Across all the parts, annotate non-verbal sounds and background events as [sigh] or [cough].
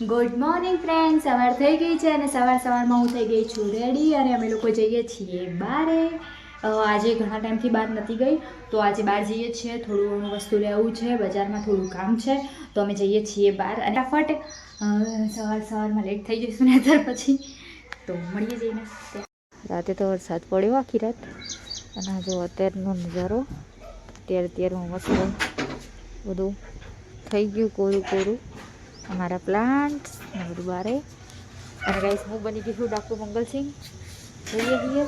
Good morning friend સવાર થઈ ગઈ છે અને સવાર સવારમાં હું થઈ ગઈ છું રેડી અને અમે લોકો જઈએ છીએ બારે. આજે ઘણા ટાઈમથી બહાર નથી ગઈ, તો આજે બહાર જઈએ છીએ. થોડું વસ્તુ લેવું છે, બજારમાં થોડું કામ છે, તો અમે જઈએ છીએ બહાર અને ફટ સવાર સવારમાં લેટ થઈ જઈશું ને ત્યાર પછી, તો મળીએ જઈને. રાતે તો વરસાદ પડ્યો આખી રાત. અને જો અત્યારનો નજારો, અત્યારે અત્યારમાં મસ્ત બધું થઈ ગયું કોરું કોરું. અમારા પ્લાન્ટ ને બધું અને ગાઈસ હું બની ગઈ છું ડૉક્ટર મંગલસિંહ. જોઈએ છીએ.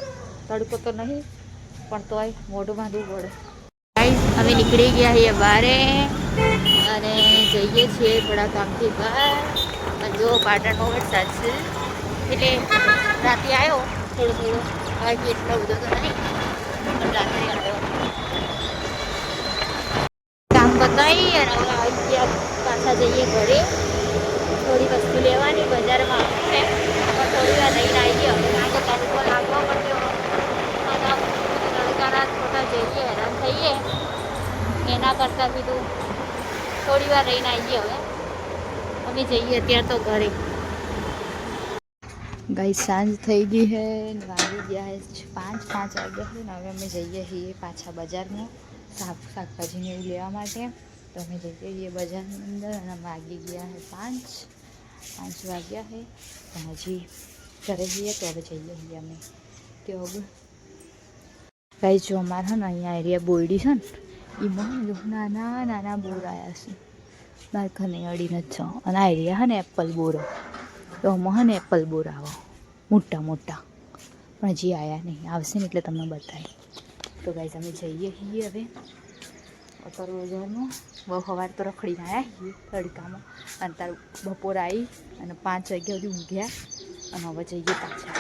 તડકો તો નહીં, પણ તોય મોઢું બાંધવું પડે ગાઈસ અમે નીકળી ગયા છીએ બારે અને જઈએ છીએ થોડા કામથી બહાર. જો પાટણમાં વરસાદ છે, એટલે રાતે આવ્યો થોડો થોડો. બાકી એટલો બધો તો નહીં, પણ આવ્યો કામ બતાવી અને આવી ગયા પાછા જઈએ ઘરે. લેવાની બજારમાં. છે આપણે થોડી વાર લઈને આવી ગયો. કારણ કે તડકો લાગવો પડ્યો. અને તડકાના ખોટા જઈએ, હેરાન થઈએ. એના કરતાં કીધું, થોડી વાર રહીને ગયો હવે. અમે જઈએ અત્યારે તો ઘરે. ગઈ સાંજ થઈ ગઈ હે, વાગી ગયા છે પાંચ પાંચ વાગ્યા છે ને, હવે અમે જઈએ છીએ પાછા બજારમાં, શાક શાકભાજીને એવું લેવા માટે. તો અમે જઈએ છીએ બજારની અંદર અને વાગી ગયા છે પાંચ. પાંચ વાગ્યા હે. પણ હજી ઘરે જઈએ તો હવે જઈએ છીએ અમે. તો ગાઈ જો અમારે છે ને અહીંયા એરિયા બોરડી છે ને એમાં નાના નાના બોર આવ્યા છે. બારખાને અડીને જ છો અને આ એરિયા છે ને એપલ બોરો. તો આમાં છે ને એપલ બોર આવો. મોટા મોટા. પણ હજી આવ્યા નહીં. આવશે ને એટલે તમને બતાવી તો ગાઈઝ અમે જઈએ છીએ હવે. અતર બજારમાં બહુ સવાર તો રખડીને આવ્યા તડકામાં. અને તાર બપોર આવી અને પાંચ વાગ્યા સુધી ઊંઘ્યા અને હવે જઈએ પાછા.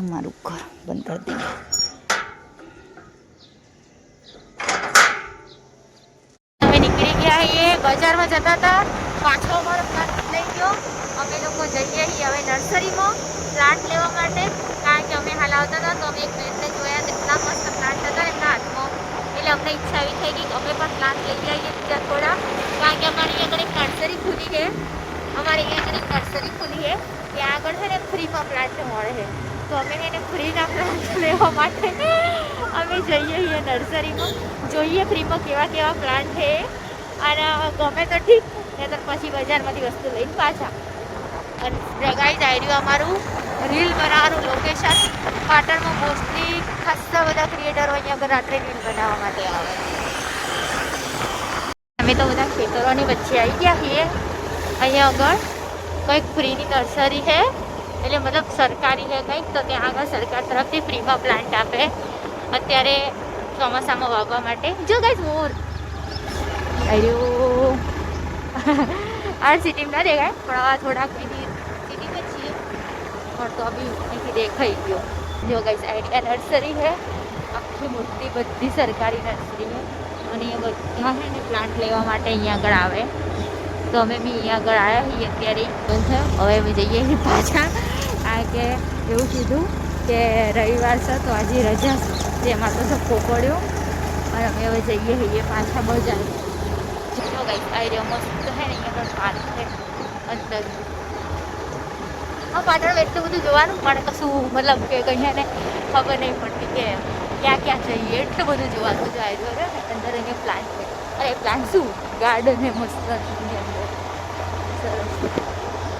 અમારું ઘર બંધ કરી દઈએ અમે નીકળી ગયા છીએ બજારમાં જતા હતા. પાછો અમારો પ્લાન્ટ લઈ ગયો. અમે લોકો જઈએ છીએ હવે નર્સરીમાં. પ્લાન્ટ લેવા માટે. કારણ કે અમે હાલ આવતા હતા, તો અમે એક બેનને જોયા તો એટલા મસ્ત પ્લાન્ટ હતા ને એમના હાથમાં એટલે અમને ઈચ્છા એવી થઈ ગઈ કે અમે પણ પ્લાન્ટ લઈ આવીએ બીજા થોડા. કારણ કે અમારી આગળ એક નર્સરી ખુલી છે. અમારી આગળ એક નર્સરી ખુલી છે. ત્યાં આગળ છે ને ફ્રીમાં પ્લાન્ટ મળે છે. તો અમે એને ફ્રીના પ્લાન્ટ લેવા માટે અમે જઈએ છીએ નર્સરીમાં જોઈએ ફ્રીમાં કેવા કેવા પ્લાન્ટ છે. અને ગમે તો ઠીક નહીં તો પછી બજારમાંથી વસ્તુ લઈને પાછા. ગાઈઝ રહ્યું અમારું રીલ બનાવવાનું લોકેશન પાટણમાં મોસ્ટલી ખાસા બધા ક્રિએટરો અહીંયા રાત્રે રીલ બનાવવા માટે આવે. અમે તો બધા ખેતરોની વચ્ચે આવી ગયા છીએ. અહીંયા આગળ કંઈક ફ્રીની નર્સરી છે. એટલે મતલબ સરકારી છે કંઈક, તો ત્યાં આગળ સરકાર તરફથી ફ્રીમાં પ્લાન્ટ આપે. અત્યારે ચોમાસામાં વાવવા માટે. જો ગાઈઝ મોર. આવ્યો [laughs] આ સિટીમાં દેખાય, પણ આ થોડાક પણ તો બી અહીંથી દેખાઈ ગયો. જો ગાઈઝ આઈડિયા નર્સરી છે. આખી મોટી બધી સરકારી નર્સરી છે. અને અહીંયા બધા છે ને પ્લાન્ટ લેવા માટે અહીંયા આગળ આવે. તો અમે બી અહીંયા આગળ આવ્યા છીએ અત્યારે. છે હવે અમે જઈએ પાછા. કારણ કે એવું કીધું કે રવિવાર છે તો આજે રજા છે. તેમાં તો ધક્કો પડ્યો. અને અમે હવે જઈએ છીએ પાછા બજાર જો આવી રહ્યો મસ્ત છે ને, અહીંયા આગળ પાર્ક છે. અંદર. હા પાટણ એટલું બધું જોવાનું પણ કશું મતલબ કે કંઈ ને ખબર નહીં પડતી કે ક્યાં ક્યાં જઈએ. એટલું બધું જોવાનું જાય જો ને અંદર અહીંયા પ્લાન્ટ છે. અરે પ્લાન્ટ શું? ગાર્ડન એ મસ્ત સરસ.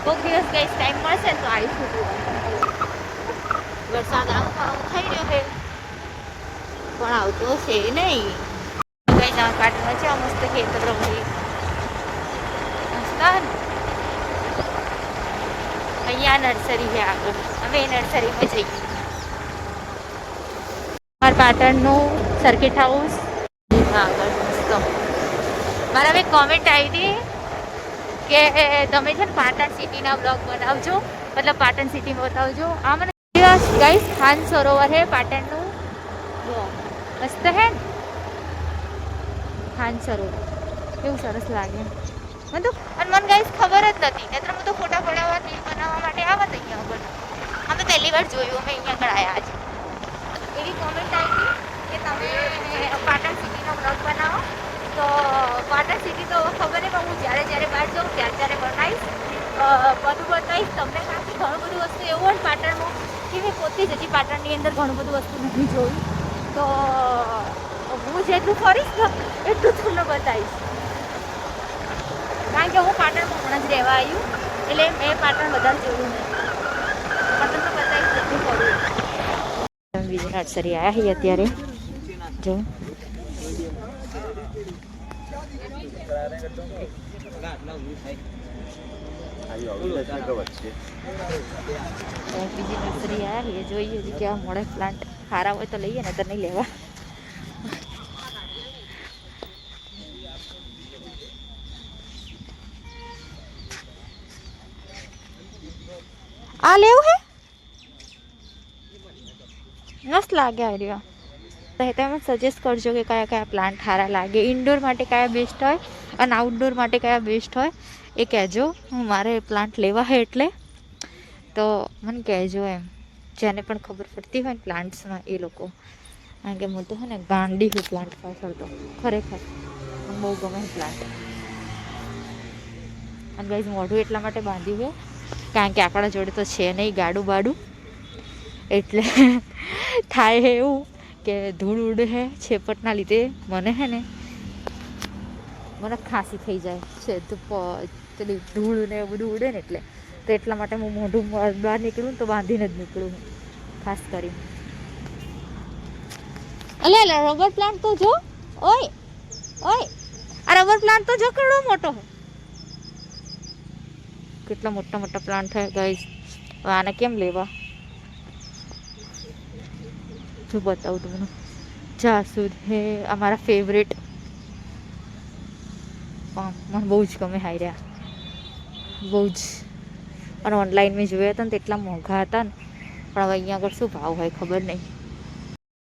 કોઈક દિવસ કઈ ટાઈમ મળશે તો આવીશું વરસાદ આવું આવું થઈ રહ્યો છે. પણ આવતો છે નહીં. કઈ ના પાટણમાં છે આ મસ્ત ખેતરો છે મસ્ત ને? અહીંયા નર્સરી છે આગળ. અમે એ નર્સરીમાં જઈએ. અમારા પાટણનું સર્કિટ હાઉસ આગળ, મસ્ત. મારા હવે કોમેન્ટ આવી હતી કે તમે છે ને પાટણ સિટીના બ્લોગ બનાવજો. મતલબ પાટણ સિટીમાં બતાવજો. આ મને ગાઈસ ખાન સરોવર હે પાટણનું. મસ્ત હે ખાન સરોવર. કેવું સરસ લાગે. તો અને મને ગાઈસ ખબર જ નથી. નહીતર હું તો ફોટા પડાવવા, રીલ બનાવવા માટે આવત અહીંયા આગળ અમે પહેલી વાર જોયું અમે અહીંયા આગળ આવ્યા આજે. એવી કોમેન્ટ આવી કે તમે પાટણ સિટીનો બ્લોગ બનાવો. તો પાટણ સિટી તો ખબર નહીં પણ હું જ્યારે જ્યારે બહાર જાઉં ત્યારે ત્યારે બનાવીશ. બધું બતાવીશ તમને કાંઈ ઘણું બધું વસ્તુ એવું હોય પાટણમાં કે મેં પોતે જ હજી પાટણની અંદર ઘણું બધું વસ્તુ નથી જોયું. તો હું જેટલું ફરીશ એટલું તમને બતાવીશ. કારણ કે હું પાટણમાં હમણાં જ રહેવા આવ્યું એટલે મેં પાટણ વધારે જોયું નહીં. તમને બતાવીશ જેટલું ફરું બીજી નર્સરી આવ્યા છીએ અત્યારે. જો. બીજી નર્સરી આવ્યા છીએ. જોઈએ કે આ મળે. પ્લાન્ટ સારા હોય તો લઈએ ને તો નહીં લેવા. આ લેવું હે? મસ્ત લાગે આઈડિયા તો તમે સજેસ્ટ કરજો કે કયા કયા પ્લાન્ટ સારા લાગે. ઇન્ડોર માટે કયા બેસ્ટ હોય અને આઉટડોર માટે કયા બેસ્ટ હોય એ કહેજો. હું મારે પ્લાન્ટ લેવા છે એટલે. તો મને કહેજો એમ. જેને પણ ખબર પડતી હોય ને પ્લાન્ટ્સમાં એ લોકો. કારણ કે હું તો છે ને ગાંડી હું પ્લાન્ટ પાછળ તો ખરેખર બહુ ગમે પ્લાન્ટ અને ગાઈઝ મોઢું એટલા માટે બાંધ્યું છે કારણ કે આપણા જોડે તો છે નહીં ગાડું બાડું. એટલે [laughs] થાય છે એવું કે ધૂળ ઉડે છેપટના લીધે મને હે ને, મને ખાંસી થઈ જાય છે, તો પેલી ધૂળ ને બધું ઉડે ને એટલે. તો એટલા માટે હું મોઢું બહાર નીકળું તો બાંધીને જ નીકળું ખાસ કરીને. અલે અલે રબર પ્લાન્ટ તો જો. ઓય ઓય. આ રબર પ્લાન્ટ તો જો કેવડો મોટો. છે કેટલા મોટા મોટા પ્લાન્ટ છે ગાઈસ આને કેમ લેવા જો બતાવું તમને જાસૂદ હે અમારા ફેવરેટ મને બહુ જ ગમે હાઈ રહ્યા બહુ જ અને ઓનલાઈન મેં જોયા હતા ને એટલા મોંઘા હતા ને પણ હવે અહીંયા આગળ શું ભાવ હોય ખબર નહીં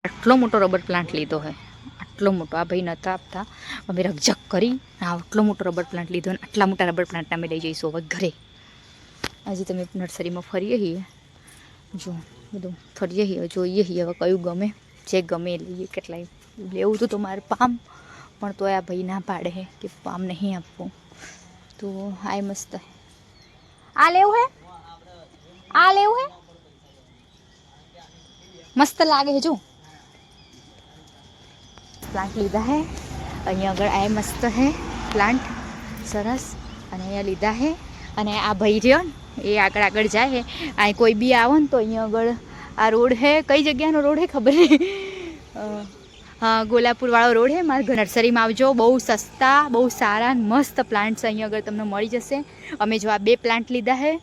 આટલો મોટો રબર પ્લાન્ટ લીધો હોય આટલો મોટો આ ભાઈ નહોતા આપતા અમે રકઝક કરી આટલો મોટો રબર પ્લાન્ટ લીધો અને આટલા મોટા રબર પ્લાન્ટ અમે લઈ જઈશું હવે ઘરે આજે તમે નર્સરીમાં ફરીએ છીએ. જો, બધું ફરીએ છીએ, જોઈએ છીએ હવે કયું ગમે, જે ગમે એ લઈએ, કેટલાય લેવું હતું તો મારે પામ, પણ તો આ ભાઈ ના પાડે છે કે પામ નહીં આપવું. તો આ મસ્ત. હે આ લેવું હે? આ લેવું હે? મસ્ત લાગે છે, જો. પ્લાન્ટ લીધા હે. અહીંયા આગળ આ મસ્ત હે. પ્લાન્ટ સરસ. અને અહીંયા લીધા હે. અને આ ભાઈ રહ્યો ને, એ આગળ આગળ જાય હે આ કોઈ બી આવો ને તો અહીંયા આગળ આ રોડ હે કઈ જગ્યાનો રોડ હે ખબર નહીં. હા, ગોલાપુરવાળો રોડ હે મારા નર્સરીમાં આવજો. બહુ સસ્તા, બહુ સારા મસ્ત પ્લાન્ટ્સ અહીંયા આગળ તમને મળી જશે. અમે જો આ બે પ્લાન્ટ લીધા હે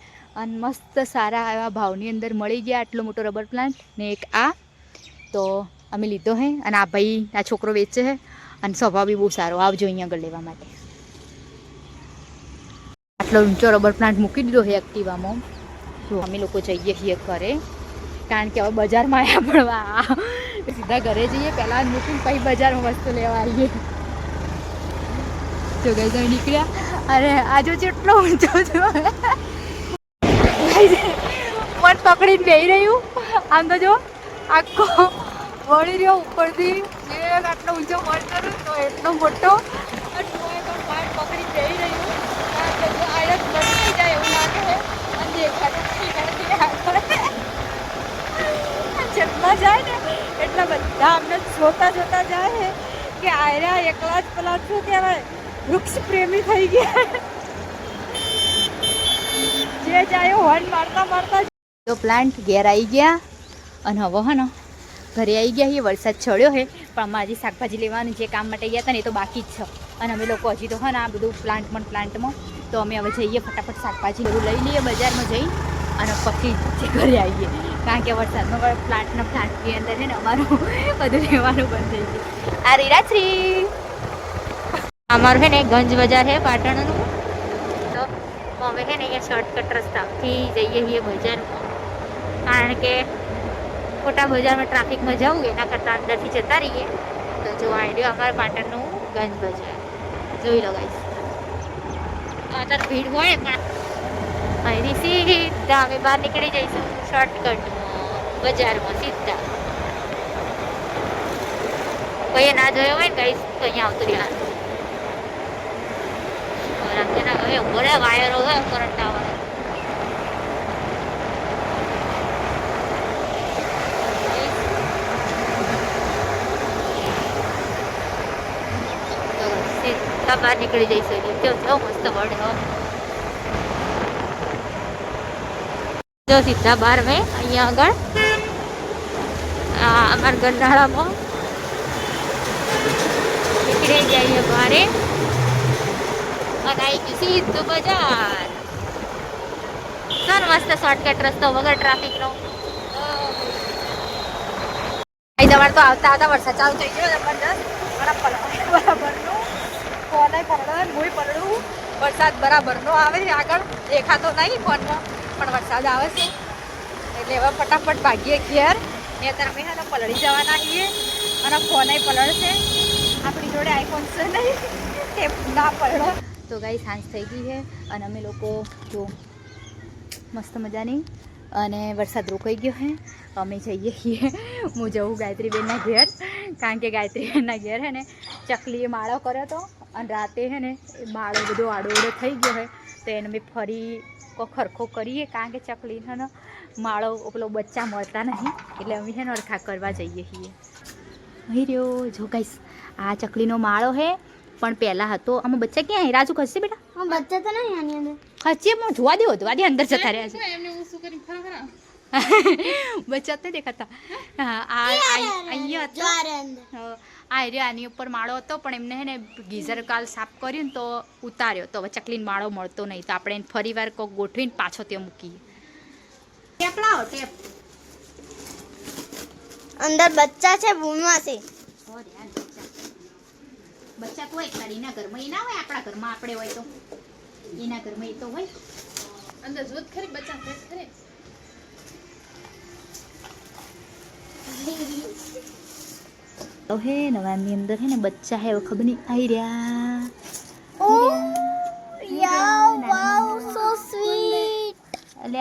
અને મસ્ત સારા એવા ભાવની અંદર મળી ગયા આટલો મોટો રબર પ્લાન્ટ ને એક આ. તો અમે લીધો હે અને આ ભાઈ, આ છોકરો વેચે છે, અને સ્વભાવ બી બહુ સારો. આવજો અહીંયા આગળ લેવા માટે. આટલો ઊંચો રબર પ્લાન્ટ મૂકી દીધો છે એક્ટિવામાં. જો અમે લોકો જઈએ છીએ ઘરે, કારણ કે હવે બજારમાં આવ્યા પણ સીધા ઘરે જઈએ, પહેલાં જ મૂકીને પછી બજારમાં વસ્તુ લેવા આવીએ. જો ગઈ તો નીકળ્યા. અરે આજો જેટલો ઊંચો છો. મન પકડીને બેહી રહ્યું. આમ તો જો, આખો વળી રહ્યો ઉપરથી. આટલો ઊંચો મન કરું તો એટલો મોટો. પકડીને બેહી રહ્યું આ બધું આયત બંધ થઈ જાય એવું લાગે છે અને દેખાતું નથી નથી આગળ જાય ને, એટલા બધા અમને જોતા જોતા જાય કે આયરા એકલા જ પેલા શું કહેવાય, વૃક્ષ પ્રેમી થઈ ગયા. જે જાય હોર્ન મારતા મારતા તો પ્લાન્ટ ઘેર આવી ગયા અને હવે હે ઘરે આવી ગયા એ વરસાદ છોડ્યો છે પણ અમારે શાકભાજી લેવાનું જે કામ માટે ગયા હતા ને, એ તો બાકી જ છે. અને અમે લોકો હજી તો હે ને આ બધું પ્લાન્ટમાં પણ પ્લાન્ટમાં તો અમે હવે જઈએ, ફટાફટ શાકભાજી બધું લઈ લઈએ બજારમાં જઈ. અને પછી જે ઘરે આવીએ. કારણ કે વરસાદમાં પ્લાન્ટના પ્લાન્ટની અંદર છે ને અમારું બધું લેવાનું બંધ થઈ ગયું. આ રીરાશ્રી અમારું છે ને ગંજ બજાર છે, પાટણનું. તો અમે છે ને અહીંયા શોર્ટકટ રસ્તાથી જઈએ છીએ બજારમાં. કારણ કે ખોટા બજારમાં ટ્રાફિકમાં જવું એના કરતાં અંદરથી જતા રહીએ. તો જો આઈડિયો અમારા પાટણનું ગંજ બજાર. જોઈ લો ગાઈસ અત્યારે ભીડ હોય પણ અહીંથી સીધા અમે બહાર નીકળી જઈશું. શોર્ટકટ બજારમાં સીધા. કોઈએ ના જોયો હોય ને કઈ, તો અહીંયા આવતું રહેવાનું. હવે વાયરો હોય કરંટ આવવાનો બહાર નીકળી જઈશું. જો જો, મસ્ત વર્ડ હોય જો સીધા બાર મેં અહીંયા આગળ. અમારા ગંડાળામાં નીકળી જઈએ બારે અને આવી ગયું સીધું બજાર. સર મસ્ત શોર્ટકટ રસ્તો વગર ટ્રાફિકનો તમારે તો આવતા આવતા વરસાદ ચાલુ થઈ ગયો જબરદસ્ત. બરાબરનું. ફોને પલળું. વરસાદ બરાબરનો આવે આગળ. દેખાતો નહીં ફોનમાં. પણ વરસાદ આવે છે. એટલે હવે ફટાફટ ભાગીએ ઘેર. ને તમે હે ને પલળી જવાના છીએ અને ફોને પલળશે. આપણી જોડે આઈફોન છે નહીં. તે ના પલળો. તો ગાઈ સાંજ થઈ ગઈ છે અને અમે લોકો જો મસ્ત મજાની અને વરસાદ રોકાઈ ગયો છે. અમે જઈએ છીએ. હું જઉં ગાયત્રીબેનના ઘેર. કારણ કે ગાયત્રીબેનના ઘેર હે ને ચકલીએ માળો કર્યો હતો. અને રાતે હે ને માળો બધો આડો આડો થઈ ગયો છે. તો એને મેં ફરી ખરખો કરીએ કારણ કે ચકલી છે ને માળો પેલો બચ્ચા મળતા નહીં એટલે અમે છે ને અરખા કરવા જઈએ છીએ. અહીં રહ્યો જો કઈશ આ ચકલીનો માળો છે પણ પહેલાં હતો. આમાં બચ્ચા ક્યાં રાજુ ખસશે બેટા? હા બચ્ચા તો નહીં આની અંદર. ખસીએ પણ જોવા દેવો જોવા દે અંદર જતા રહ્યા છે. એમને હું શું કરી ખરા ફરા. બચ્ચા તો દેખાતા. હા આ અહીંયા હતો. આ એરિયા આની ઉપર માળો હતો પણ એમને હે ને ગીઝર કાલ સાફ કર્યું ને તો ઉતાર્યો. તો હવે ચકલીન માળો મળતો નહીં. તો આપણે એને ફરી વાર કોક ગોઠવીને પાછો ત્યાં મૂકીએ. ટેપ લાવો ટેપ. અંદર બચ્ચા છે ભૂલમાં છે. બચ્ચા. બચ્ચા તો હોય તારી એના ઘરમાં એ ના હોય આપણા ઘરમાં આપણે હોય તો. એના ઘરમાં એ તો હોય. અંદર જોત ખરી બચ્ચા ખરી ખરી. [laughs] તો હે નવાની અંદર હે ને બચ્ચા હે ખબર નહીં. આવી રહ્યા.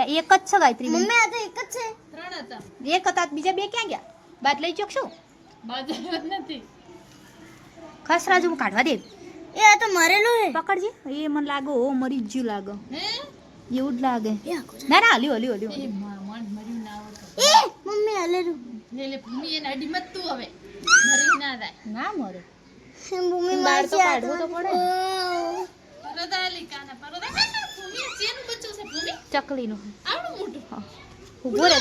એક જ છે ગાયત્રી. મમ્મી આ એક જ છે. ત્રણ હતા. એક હતા બીજા બે ક્યાં ગયા? બાદ લઈ નથી. ખાસ રાજુ હું કાઢવા દે. એ આ તો મરેલો હે. પકડજે. એ મને લાગો ઓ મરી જ જ્યું લાગે એવું જ લાગે. ના ના હલ્યું હલ્યું હલ્યું એ મ- મન મર્યું ના આવતું એ મમ્મી હલેલું લે. લે ભૂમિ એને અડી મત તું હવે. મરી ના થાય. ના મરે. ભૂમિ બહાર તો કાઢવું તો પડે. પરદા લી કાના પરદા કાના ભૂમિ ચેનું બચ્ચું છે? ભૂમિ? ચકલીનું. ઊભો રહે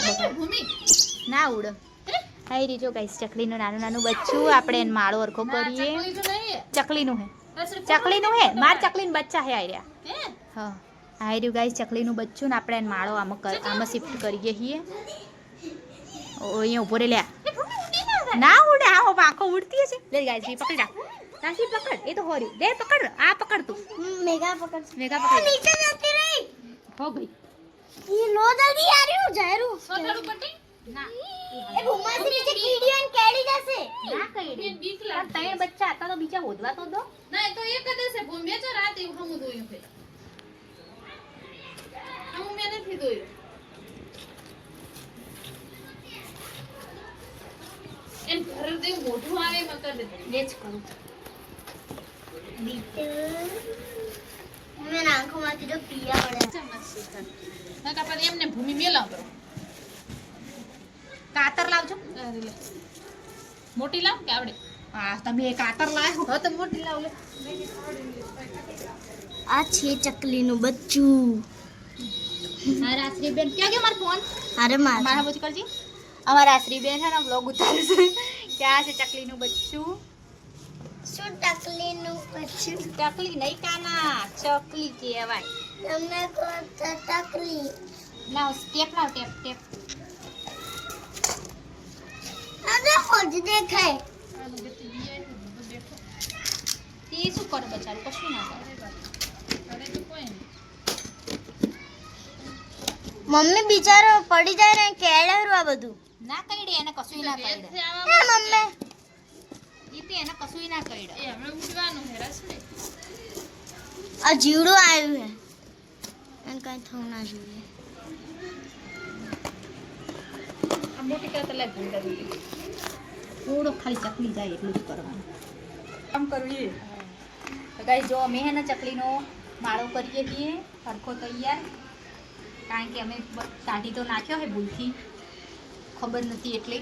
ના ઉડો. હાઈ રીજો ગાઈસ ચકલીનું નાનું નાનું બચ્ચું. આપણે એને માળો અરખો કરીએ. ચકલીનું હે. ચકલીનું હે. માર ચકલીનું બચ્ચા હે આર્યા હે? રહ્યું ગાઈસ ચકલીનું બચ્ચું ને આપણે એને માળો આમાં આમાં શિફ્ટ કરીએ છીએ ઓ અહીંયા ઊભો રે લ્યા. ના ઉડે આ પાંખો ઉડતી છે લે ગાયત્રી પકડી રાખ તાસી પકડ એ તો હોર્યું દે પકડ આ પકડ તું. મેગા પકડ. મેગા પકડ. નીચે જતી રહી. હો ગઈ એ લો જલ્દી આર્યું જાયરું સોથાડું પટી ના. એ ભૂમાથી નીચે કીડીઓ ને કેડી જશે. ના કઈડી બીક લાગે ત્રણ બચ્ચા હતા તો બીજા હોદવા તો દો. ના તો એક જ હશે. ભૂમિ તો રાતે હમું દોયું પેલા હમું મેં નથી દોયું જ કરું મેં આંખોમાંથી પીડા પડ્યા નકા પછી એમને ભૂમિ મેલા કરો કાતર લાવજો. મોટી લાવ કે આવડે હા તમે કાતર લાવ્યો હવે તો મોટી લાવ આ છે ચકલીનું બચ્ચું મારા આશ્રીબેન ક્યાં ગયો મારો ફોન અરે મારા બચ્ચું કરજી અમારા આશ્રીબેન છે ને બ્લોગ ઉતારે ક્યાં છે ચકલીનું બચ્ચું? શું ટકલીનું બચ્ચું? ચકલી નહીં કાના. ચકલી કહેવાય. તમને કહો ચકલી. લાવ ટેપ લાવ ટેપ ટેપ. અરે ખોજ દેખાય. તે શું કરે બચારું? કશું ના કરે. મમ્મી બિચારો પડી જાય ને કેળેરું આ બધું. ના કઈડે એને કશું ના કઈડે આવા મમ્મી. ઈ એને કશું ના કઈડે એ હમણે ઉડવાનું હે રસડે આ જીવડું આવ્યું હે. એને કઈ થવું ના જોઈએ. આ મોટી કાતર લાગ ભૂંડા દીધી થોડો ખાલી ચકલી જાય એટલું જ કરવાનું. કામ કરવું એ. તો ગાઈ જો અમે હે ને ચકલીનો માળો કરીએ છીએ સરખો તૈયાર. કારણ કે અમે સાઢી તો નાખ્યો હે ભૂલથી. ખબર નથી એટલે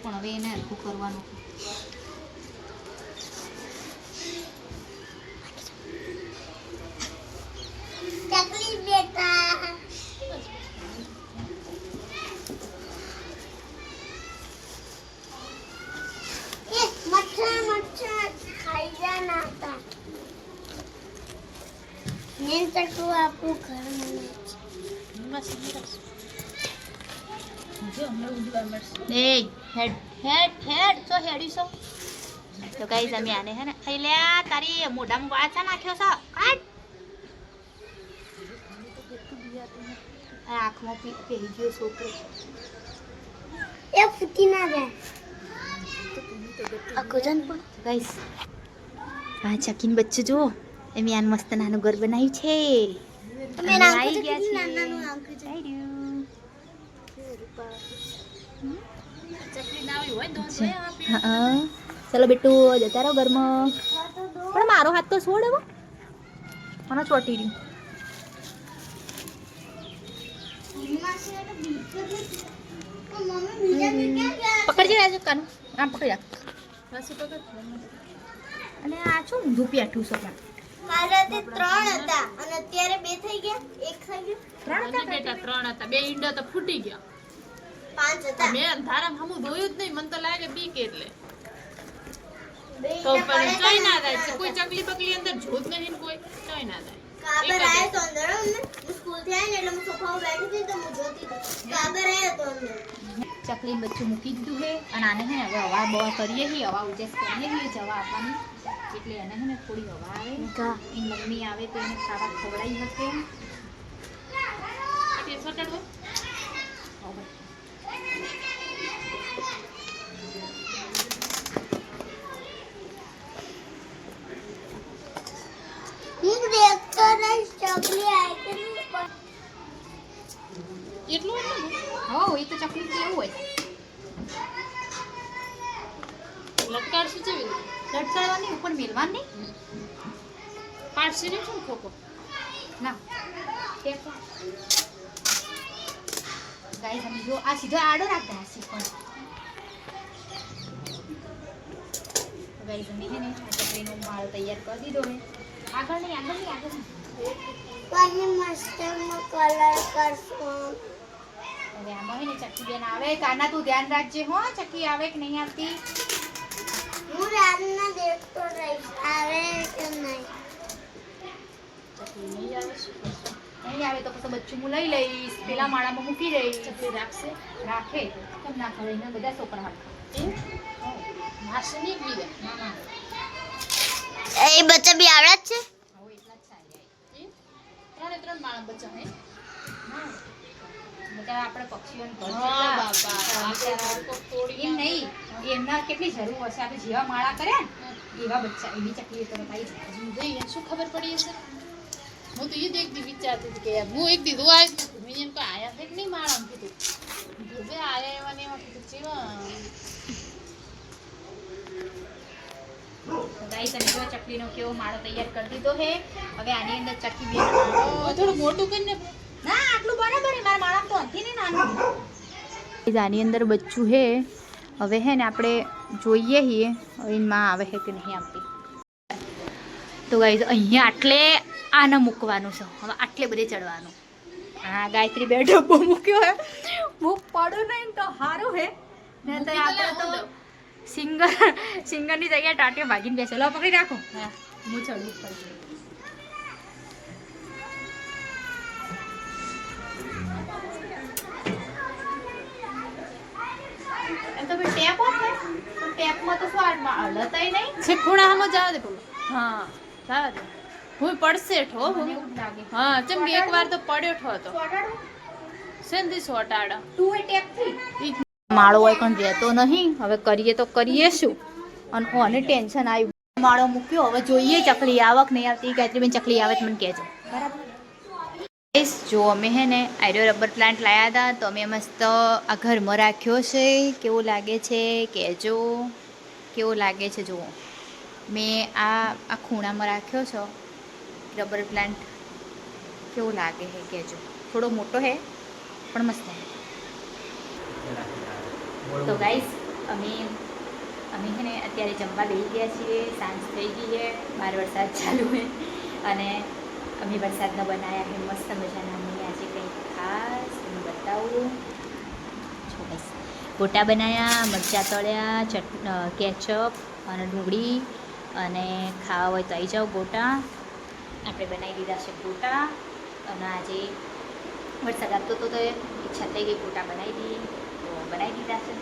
પણ હવે એને હરખું કરવાનું. ચકલી બેટા. એ મચ્છર મચ્છર. ખાઈ જા ના હતા એ હેડ હેડ હેડ તો હેડી છો. તો અમે આને હે ને અહીં લે તારી મોઢામાં વાળ છે નાખ્યો છો? કાઢ. આંખમાં પી પહેરી ગયો છોકરો. એ ફૂટી ના જાય. પણ. ગાઈઝ આ ચકીન બચ્ચું જુઓ એ મિયાન મસ્ત નાનું ઘર બનાવ્યું છે. તમે અમે નામ આવી ગયા છીએ. નાનાનું નામ કીધું આઈ રહ્યું. ચકલી ના આવી હોય તો હોય આપી હા ચલો બેટુ જતા રહો ઘરમાં. પણ મારો હાથ તો છોડ હવે. મને ચોટી રહ્યું. પકડજે રાજુ કાનું. આમ પકડી રાખ. અને આ શું ઊંધું પેઠું છે પણ મારા તે ત્રણ હતા. અને અત્યારે બે થઈ ગયા. એક થઈ ગયો. ત્રણ હતા ત્રણ હતા. બે ઈંડા તો ફૂટી ગયા. પાંચ હતા. મેં અંધારામાં હમું જોયું જ નહીં મને તો લાગે બીક એટલે. બે તો ઈંડા પણ પડેલા ચોય ના હતા. થાય. કોઈ ચકલી બકલી અંદર જોત નહીં ને કોઈ ચોય ના થાય. કાબર આયો તો અંદર હો મેં હું સ્કૂલથી આવીને એટલે હું સોફા ઉપર બેઠી હતી તો હું જોતી હતી. કાબર આયો તો અંદર. ચકલી બચ્ચું મૂકી દીધું છે. અને આને હે ને હવે હવા બવા કરીએ છીએ હવા ઉજેસ કરીએ છીએ જવા આપવાની. એટલે એને હે ને થોડી હવા આવે. એની મમ્મી આવે તો એને ખાવા ખવડાવી શકે એટલે સટડ હોય હું દેખતો રહીશ ચકલી આવી કે નહીં પણ એટલું હોય ને હો એ તો ચકલી કેવું હોય. લટકાડશું જેવી લટકાડવાની ઉપર મેલવાની? પાડશે ને શું ખોખો? ના. ગાઈસ અમે જો આ સીધો આડો રાખતા આ શીખણ ગાઈસ અમે હે ને આ ચકલીનો માળ તૈયાર કરી દીધો હે આગળ નહીં આગળ નહીં આગળ નહીં. પણ મસ્તરમાં કલર કરશો. હવે આમાં હે ને ચક્કી બેન આવે. કાના તું ધ્યાન રાખજે હો ચક્કી આવે કે નહીં આવતી? હું રાતના દેખતો રહીશ આવે કે નહીં? ચકલી નહીં આવે શું નહીં આવે તો પછી બચ્ચું હું લઈ લઈશ. પેલા માળામાં મૂકી દઈશ. ચકલી રાખશે? રાખે. કેમ ના ખબર એના બધા છોકરા હાથ એ બચ્ચા બી આવડે જ છે? ત્રણે ત્રણ માણસ બચ્ચા હે. બધા આપણે પક્ષીઓને એમ નહીં એમના કેટલી જરૂર હશે? આપણે જેવા માળા કર્યા ને એવા બચ્ચા એવી ચકલી તરત આવી જાય શું ખબર પડી હશે? હું તો એ જ એક દી વિચારતી હતી કે યાર હું એક દી દુઆ આવી મેં એમ કોઈ આયા કે નહીં આમ કીધું. ધોબે આયા એવા ને એવા કીધું ચેવા ગાઈસ અને જો ચકલીનો કેવો માળો તૈયાર કરી દીધો હે હવે આની અંદર ચકલી બે થોડું મોટું કરીને ના આટલું બરાબર છે મારા તો નાનું. આની અંદર બચ્ચું છે. હવે હે ને આપણે જોઈએ છીએ હવે માં આવે છે કે નહીં આવતી તો ગાઈઝ અહીંયા આટલે આને મૂકવાનું છે. હવે આટલે બધે ચડવાનું. હા ગાયત્રી બે ડબ્બો મૂક્યો હે. હું પડો નહીં તો સારું હે. ને તો આપણે તો સિંગર સિંગરની જગ્યાએ ટાટીઓ ભાગીને બેસે. લો પકડી રાખો. હા હું ચડું ઉપર હલતાય નહીં? છે ખૂણામાં જવા દે પેલું હા જવા દે. હું પડશે ઠો હું ચમ કે એકવાર તો પડ્યો ઠો તો સેન્ધી સોટાડા. તું એ ટેપથી માળો હોય પણ રહેતો નહીં. હવે કરીએ તો કરીએ શું? અને કોને ટેન્શન આવ્યું માળો મૂક્યો હવે જોઈએ ચકલી આવક નહીં આવતી. ગાયત્રી બેન ચકલી આવે મને કહેજો. બરાબર. જો અમે હે ને આયરો રબર પ્લાન્ટ લાયા હતા તો અમે મસ્ત આ ઘરમાં રાખ્યો છે. કેવું લાગે છે? કહેજો. કેવો લાગે છે જુઓ. મેં આ આ ખૂણામાં રાખ્યો છો રબર પ્લાન્ટ. કેવો લાગે છે કહેજો. થોડો મોટો છે પણ મસ્ત છે તો ગાઈસ અમે અમે છે ને અત્યારે જમવા બેસી ગયા છીએ સાંજ થઈ ગઈ છે બાર વરસાદ ચાલુ છે અને અમે વરસાદના બનાવ્યા છે મસ્ત મજાના. અમે આજે કંઈક ખાસ તમને બતાવું. છો guys, ગોટા બનાવ્યા મરચાં તળ્યા, ચટ કેચઅપ અને ડુંગળી અને ખાવા હોય તો આવી જાઓ ગોટા. આપણે બનાવી દીધા છે ગોટા અને આજે વરસાદ આપતો હતો તો ઈચ્છા થઈ ગઈ ગોટા બનાવી દઈએ તો બનાવી દીધા છે.